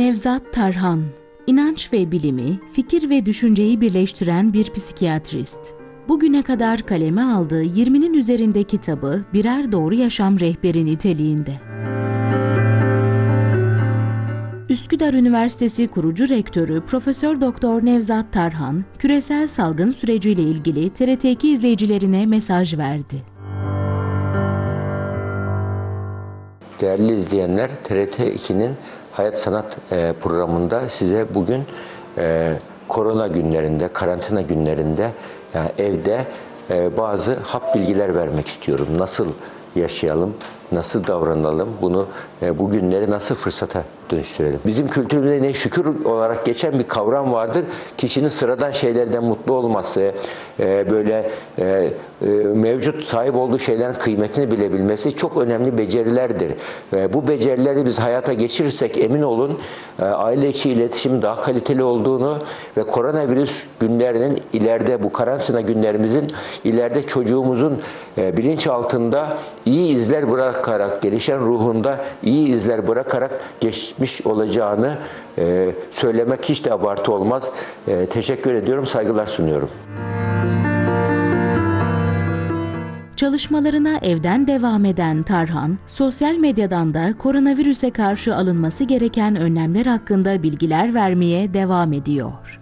Nevzat Tarhan, inanç ve bilimi, fikir ve düşünceyi birleştiren bir psikiyatrist. Bugüne kadar kaleme aldığı 20'nin üzerinde kitabı birer doğru yaşam rehberi niteliğinde. Üsküdar Üniversitesi kurucu rektörü Profesör Doktor Nevzat Tarhan, küresel salgın süreciyle ilgili TRT2 izleyicilerine mesaj verdi. Değerli izleyenler, TRT2'nin Hayat Sanat e, programında size bugün e, korona günlerinde, karantina günlerinde yani evde e, bazı hap bilgiler vermek istiyorum. Nasıl yaşayalım, nasıl davranalım, bunu e, bu günleri nasıl fırsata dönüştürelim. Bizim kültürümüzde ne şükür olarak geçen bir kavram vardır. Kişinin sıradan şeylerden mutlu olması, e, böyle e, mevcut sahip olduğu şeylerin kıymetini bilebilmesi çok önemli becerilerdir. Bu becerileri biz hayata geçirirsek emin olun aile içi iletişim daha kaliteli olduğunu ve koronavirüs günlerinin ileride bu karantina günlerimizin ileride çocuğumuzun bilinç altında iyi izler bırakarak gelişen ruhunda iyi izler bırakarak geçmiş olacağını e, söylemek hiç de abartı olmaz. E, teşekkür ediyorum, saygılar sunuyorum. Çalışmalarına evden devam eden Tarhan, sosyal medyadan da koronavirüse karşı alınması gereken önlemler hakkında bilgiler vermeye devam ediyor.